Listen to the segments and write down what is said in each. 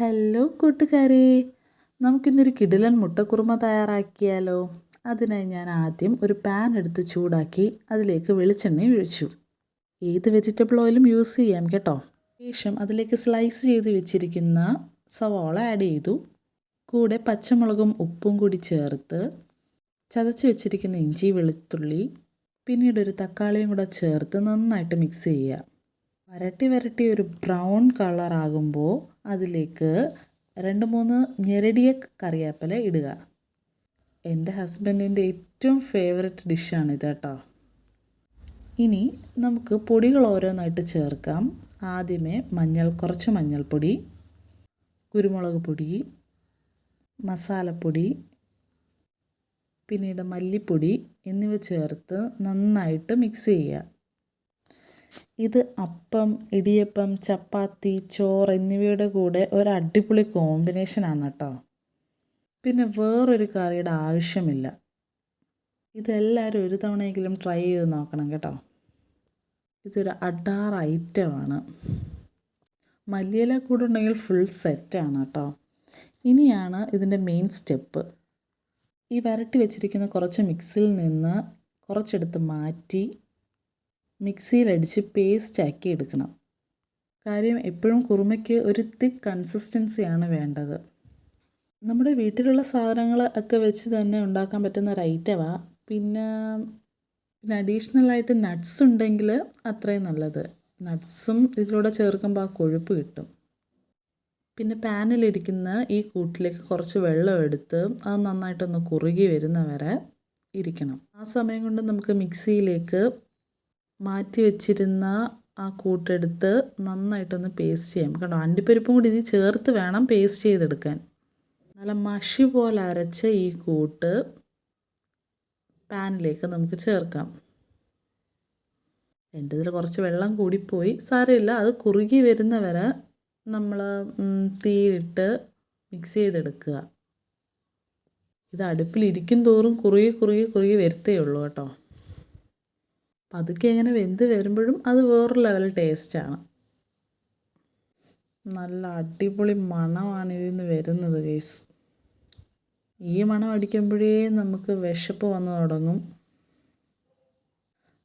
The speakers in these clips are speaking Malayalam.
ഹലോ കൂട്ടുകാരെ നമുക്കിന്നൊരു കിടിലൻ മുട്ടക്കുറുമ തയ്യാറാക്കിയാലോ? അതിനായി ഞാൻ ആദ്യം ഒരു പാൻ എടുത്ത് ചൂടാക്കി അതിലേക്ക് വെളിച്ചെണ്ണ ഒഴിച്ചു. ഏത് വെജിറ്റബിൾ ഓയിലും യൂസ് ചെയ്യാം കേട്ടോ. ശേഷം അതിലേക്ക് സ്ലൈസ് ചെയ്ത് വെച്ചിരിക്കുന്ന സവോള ആഡ് ചെയ്തു. കൂടെ പച്ചമുളകും ഉപ്പും കൂടി ചേർത്ത് ചതച്ച് വെച്ചിരിക്കുന്ന ഇഞ്ചി വെളുത്തുള്ളി പിന്നീട് ഒരു തക്കാളിയും കൂടെ ചേർത്ത് നന്നായിട്ട് മിക്സ് ചെയ്യുക. വരട്ടി വരട്ടി ഒരു ബ്രൗൺ കളർ ആകുമ്പോൾ അതിലേക്ക് രണ്ട് മൂന്ന് ഞെരടിയ കറിവേപ്പില ഇടുക. എന്റെ ഹസ്ബൻഡിന്റെ ഏറ്റവും ഫേവററ്റ് ഡിഷാണ് ഇത് കേട്ടോ. ഇനി നമുക്ക് പൊടികൾ ഓരോന്നായിട്ട് ചേർക്കാം. ആദ്യമേ മഞ്ഞൾ കുറച്ച് മഞ്ഞൾപ്പൊടി കുരുമുളക് പൊടി മസാലപ്പൊടി പിന്നീട് മല്ലിപ്പൊടി എന്നിവ ചേർത്ത് നന്നായിട്ട് മിക്സ് ചെയ്യുക. ഇത് അപ്പം ഇടിയപ്പം ചപ്പാത്തി ചോറ് എന്നിവയുടെ കൂടെ ഒരു അടിപൊളി കോമ്പിനേഷനാണ് കേട്ടോ. പിന്നെ വേറൊരു കറിയുടെ ആവശ്യമില്ല. ഇതെല്ലാവരും ഒരു തവണയെങ്കിലും ട്രൈ ചെയ്ത് നോക്കണം കേട്ടോ. ഇതൊരു അഡാർ ഐറ്റമാണ് മല്ലിയില കൂടെ ഉണ്ടെങ്കിൽ ഫുൾ സെറ്റാണ് കേട്ടോ. ഇനിയാണ് ഇതിന്റെ മെയിൻ സ്റ്റെപ്പ് ഈ വരട്ടി വെച്ചിരിക്കുന്ന കുറച്ച് മിക്സിൽ നിന്ന് കുറച്ചെടുത്ത് മാറ്റി മിക്സിയിലടിച്ച് പേസ്റ്റാക്കി എടുക്കണം. കാര്യം എപ്പോഴും കുറുമയ്ക്ക് ഒരു തിക്ക് കൺസിസ്റ്റൻസിയാണ് വേണ്ടത്. നമ്മുടെ വീട്ടിലുള്ള സാധനങ്ങൾ ഒക്കെ വെച്ച് തന്നെ ഉണ്ടാക്കാൻ പറ്റുന്ന ഒരു ഐറ്റമാണ് പിന്നെ പിന്നെ അഡീഷണലായിട്ട് നട്ട്സ് ഉണ്ടെങ്കിൽ അത്രയും നല്ലത്. നട്ട്സും ഇതിലൂടെ ചേർക്കുമ്പോൾ ആ കൊഴുപ്പ് കിട്ടും. പിന്നെ പാനിലിരിക്കുന്ന ഈ കൂട്ടിലേക്ക് കുറച്ച് വെള്ളം എടുത്ത് അത് നന്നായിട്ടൊന്ന് കുറുകി വരുന്ന വരെ ഇരിക്കണം. ആ സമയം കൊണ്ട് നമുക്ക് മിക്സിയിലേക്ക് മാറ്റി വെച്ചിരുന്ന ആ കൂട്ടെടുത്ത് നന്നായിട്ടൊന്ന് പേസ്റ്റ് ചെയ്യാം. കണ്ടോ? അണ്ടിപ്പരിപ്പും കൂടി ഇനി ചേർത്ത് വേണം പേസ്റ്റ് ചെയ്തെടുക്കാൻ. നല്ല മഷി പോലെ അരച്ച ഈ കൂട്ട് പാനിലേക്ക് നമുക്ക് ചേർക്കാം. എന്റെ ഇതിൽ കുറച്ച് വെള്ളം കൂടിപ്പോയി. സാരമില്ല അത് കുറുകി വരുന്ന വരെ നമ്മൾ തീയിലിട്ട് മിക്സ് ചെയ്തെടുക്കുക. ഇത് അടുപ്പിലിരിക്കും തോറും കുറുകി കുറുകി കുറുകി വരുത്തേ ഉള്ളൂ കേട്ടോ. പതുക്കെ ഇങ്ങനെ വെന്ത് വരുമ്പോഴും അത് വേറൊരു ലെവൽ ടേസ്റ്റാണ് നല്ല അടിപൊളി മണമാണ് ഇതിൽ നിന്ന് വരുന്നത് ഗൈസ് ഈ മണം അടിക്കുമ്പോഴേ നമുക്ക് വിശപ്പ് വന്നു തുടങ്ങും.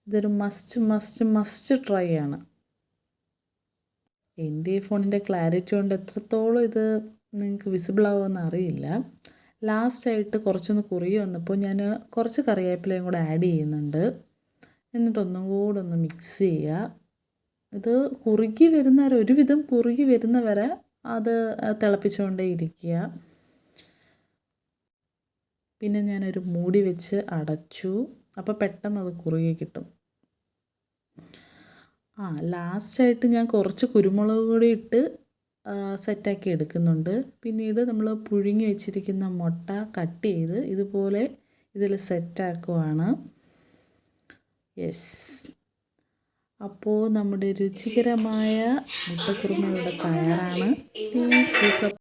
ഇതൊരു മസ്റ്റ് മസ്റ്റ് മസ്റ്റ് ട്രൈ ആണ്. എന്റെ ഈ ഫോണിന്റെ ക്ലാരിറ്റി കൊണ്ട് എത്രത്തോളം ഇത് നിങ്ങൾക്ക് വിസിബിൾ ആവുമെന്ന് അറിയില്ല. ലാസ്റ്റായിട്ട് കുറച്ചൊന്ന് കുറി വന്നപ്പോൾ ഞാൻ കുറച്ച് കറിവേപ്പിലയും കൂടെ ആഡ് ചെയ്യുന്നുണ്ട്. എന്നിട്ട് ഒന്നും കൂടെ ഒന്ന് മിക്സ് ചെയ്യുക. ഇത് കുറുകി വരുന്ന വരെ ഒരുവിധം കുറുകി വരുന്ന വരെ അത് തിളപ്പിച്ചുകൊണ്ടേ ഇരിക്കുക. പിന്നെ ഞാനൊരു മൂടി വെച്ച് അടച്ചു. അപ്പോൾ പെട്ടെന്ന് അത് കുറുകി കിട്ടും. ആ ലാസ്റ്റായിട്ട് ഞാൻ കുറച്ച് കുരുമുളക് കൂടി ഇട്ട് സെറ്റാക്കി എടുക്കുന്നുണ്ട്. പിന്നീട് നമ്മൾ പുഴുങ്ങി വെച്ചിരിക്കുന്ന മുട്ട കട്ട് ചെയ്ത് ഇതുപോലെ ഇതിൽ സെറ്റാക്കുവാണ് യെസ് അപ്പോൾ നമ്മുടെ രുചികരമായ മുട്ടക്കുറുമ ഇവിടെ തയ്യാറാണ് പ്ലീസ്